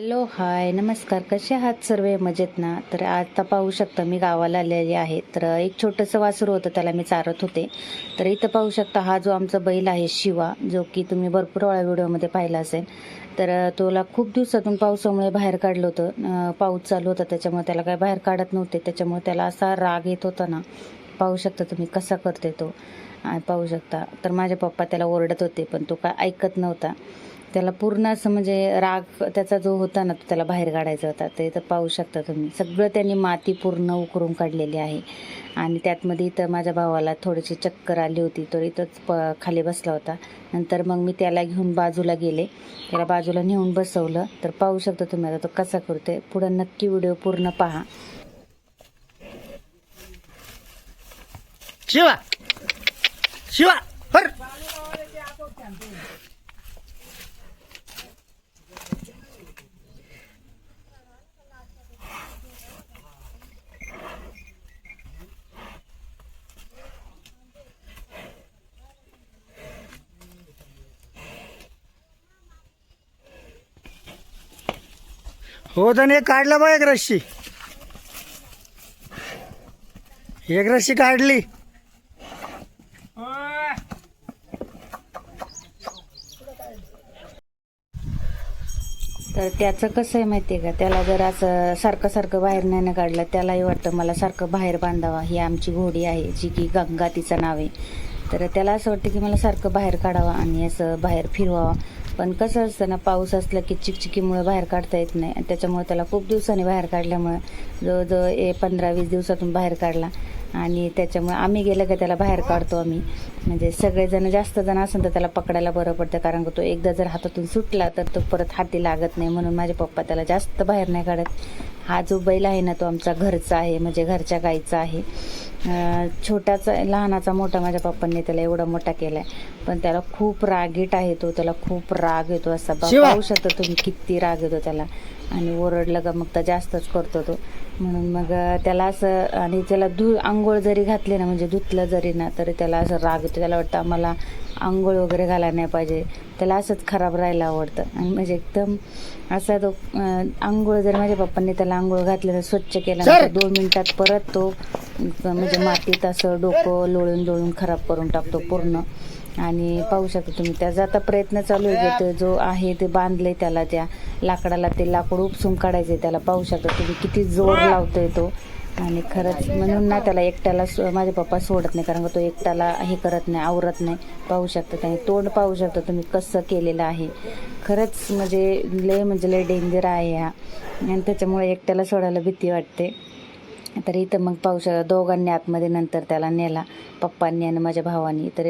Hello hi नमस्कार. कसे आहात सर्व? मजेत ना? तर आता पाहू शकता मी गावाला आलेली आहे. तर एक छोटंसं वासरू होतं त्याला मी चारत होते. तर इथं पाहू शकता हा जो आमचा बैल आहे शिवा जो की तुम्ही भरपूर वेळा व्हिडिओमध्ये पाहिला असेल. तर तोला खूप दिवसातून पावसामुळे बाहेर काढलं होतं. पाऊस चालू होता त्याच्यामुळे त्याला काय बाहेर काढत नव्हते. त्याच्यामुळे त्याला असा राग येत होता ना. पाहू शकता तुम्ही कसा करते तो. पाहू शकता. तर माझे पप्पा त्याला ओरडत होते पण तो काय ऐकत नव्हता. त्याला पूर्ण असं म्हणजे राग त्याचा जो होता ना तो त्याला बाहेर काढायचा होता. ते तर पाहू शकता तुम्ही. सगळं त्यांनी माती पूर्ण उकरून काढलेली आहे. आणि त्यातमध्ये इथं माझ्या भावाला थोडीशी चक्कर आली होती. तो इथंच प खाली बसला होता. नंतर मग मी त्याला घेऊन बाजूला गेले. त्याला बाजूला नेऊन बसवलं. तर पाहू शकता तुम्ही आता तो कसा करतोय. पुढं नक्की व्हिडिओ पूर्ण पहा. शिवा! शिवा! हो तर एक काढला बा एक रस्सी. एक रस्सी काढली. तर त्याचं कसं आहे माहिती आहे का? त्याला जर असं सारखं सारखं बाहेर नाही काढलं त्यालाही वाटतं मला सारखं बाहेर बांधावा. ही आमची घोडी आहे जी की गंगा तिचं नाव आहे. तर त्याला असं वाटतं की मला सारखं बाहेर काढावा आणि असं बाहेर फिरवावा. पण कसं असतं ना पाऊस असला की चिकचिकीमुळे बाहेर काढता येत नाही. आणि त्याच्यामुळे त्याला खूप दिवसांनी बाहेर काढल्यामुळे जवळजवळ ए पंधरा वीस दिवसातून बाहेर काढला. आणि त्याच्यामुळे आम्ही गेलं का त्याला बाहेर काढतो आम्ही. म्हणजे सगळेजण जास्त जण असेल तर त्याला पकडायला बरं पडतं. कारण का तो एकदा जर हातातून सुटला तर तो परत हाती लागत नाही. म्हणून माझे पप्पा त्याला जास्त बाहेर नाही काढत. हा जो बैल आहे ना तो आमचा घरचा आहे. म्हणजे घरच्या गाईचा आहे. अं, छोटाचा लहानाचा मोठा माझ्या पप्पांनी त्याला एवढा मोठा केलाय. पण त्याला खूप रागीट आहे तो त्याला खूप राग येतो असा. पाहू शकता तुम्ही किती राग येतो त्याला. आणि ओरडलं का मग तर जास्तच करतो तो. म्हणून मग त्याला असं आणि त्याला धु आंघोळ जरी घातली ना म्हणजे धुतलं जरी ना तरी त्याला असं राग येतो. त्याला वाटतं आम्हाला आंघोळ वगैरे घालायला नाही पाहिजे. त्याला असंच खराब राहायला आवडतं. आणि म्हणजे एकदम असा तो आंघोळ जर माझ्या पप्पांनी त्याला आंघोळ घातलं तर स्वच्छ केलं दोन मिनिटात परत तो म्हणजे मातीत असं डोकं लोळून लोळून खराब करून टाकतो पूर्ण. आणि पाहू शकता तुम्ही त्याचा आता प्रयत्न चालू आहे तो जो आहे ते बांधले त्याला त्या लाकडाला ते लाकूड उपसून काढायचे त्याला. पाहू शकता तुम्ही किती जोर लावतोय तो. आणि खरंच म्हणून ना त्याला एकट्याला सो- माझे पप्पा सोडत नाही कारण का तो एकट्याला हे करत नाही आवरत नाही. पाहू शकता त्याने तोंड पाहू शकता तुम्ही कसं केलेलं आहे. खरंच म्हणजे लय म्हणजे लय डेंजर आहे हा. आणि त्याच्यामुळे एकट्याला सोडायला भीती वाटते. तर इथं मग पावसाळा दोघांनी आतमध्ये नंतर त्याला नेला. पप्पांनी आणि माझ्या भावानी. तर